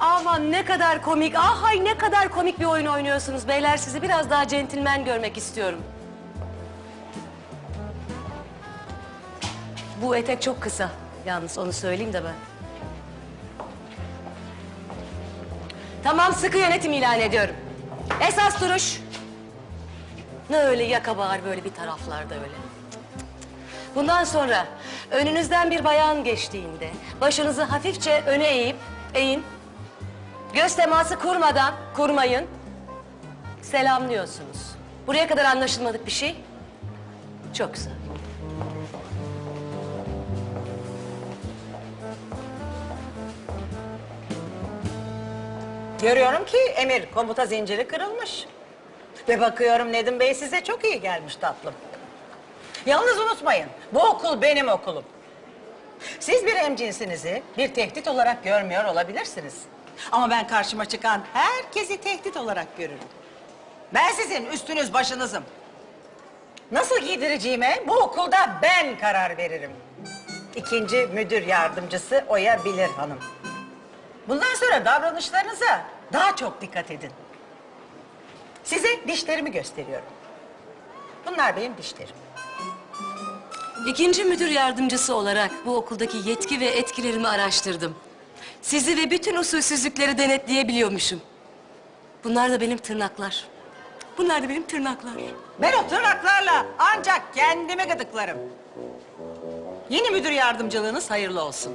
Aman ne kadar komik. Ah hay ne kadar komik bir oyun oynuyorsunuz beyler. Sizi biraz daha centilmen görmek istiyorum. Bu etek çok kısa. Yalnız onu söyleyeyim de ben. Tamam sıkı yönetim ilan ediyorum. Esas duruş. Ne öyle yaka bağır böyle bir taraflarda öyle. Bundan sonra önünüzden bir bayan geçtiğinde başınızı hafifçe öne eğip eğin. Göz teması kurmadan kurmayın. Selamlıyorsunuz. Buraya kadar anlaşılmadık bir şey. Çok güzel. Görüyorum ki emir komuta zinciri kırılmış. Ve bakıyorum Nedim Bey size çok iyi gelmiş tatlım. Yalnız unutmayın bu okul benim okulum. Siz bir emcinsinizi bir tehdit olarak görmüyor olabilirsiniz. Ama ben karşıma çıkan herkesi tehdit olarak görürüm. Ben sizin üstünüz başınızım. Nasıl giydireceğime bu okulda ben karar veririm. İkinci müdür yardımcısı Oya Bilir Hanım. Bundan sonra davranışlarınıza daha çok dikkat edin. Size dişlerimi gösteriyorum. Bunlar benim dişlerim. İkinci müdür yardımcısı olarak bu okuldaki yetki ve etkilerimi araştırdım. Sizi ve bütün usulsüzlükleri denetleyebiliyormuşum. Bunlar da benim tırnaklar. Bunlar da benim tırnaklar. Ben o tırnaklarla ancak kendimi gıdıklarım. Yeni müdür yardımcılığınız hayırlı olsun.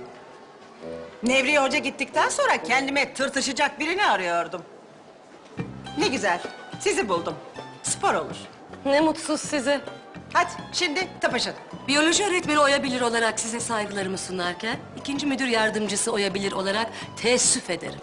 Nevriye Hoca gittikten sonra kendime tırtışacak birini arıyordum. Ne güzel, sizi buldum. Spor olur. Ne mutsuz size. Hadi şimdi tıpışın. Biyoloji öğretmeni Oya Bilir olarak size saygılarımı sunarken... ...ikinci müdür yardımcısı Oya Bilir olarak teessüf ederim.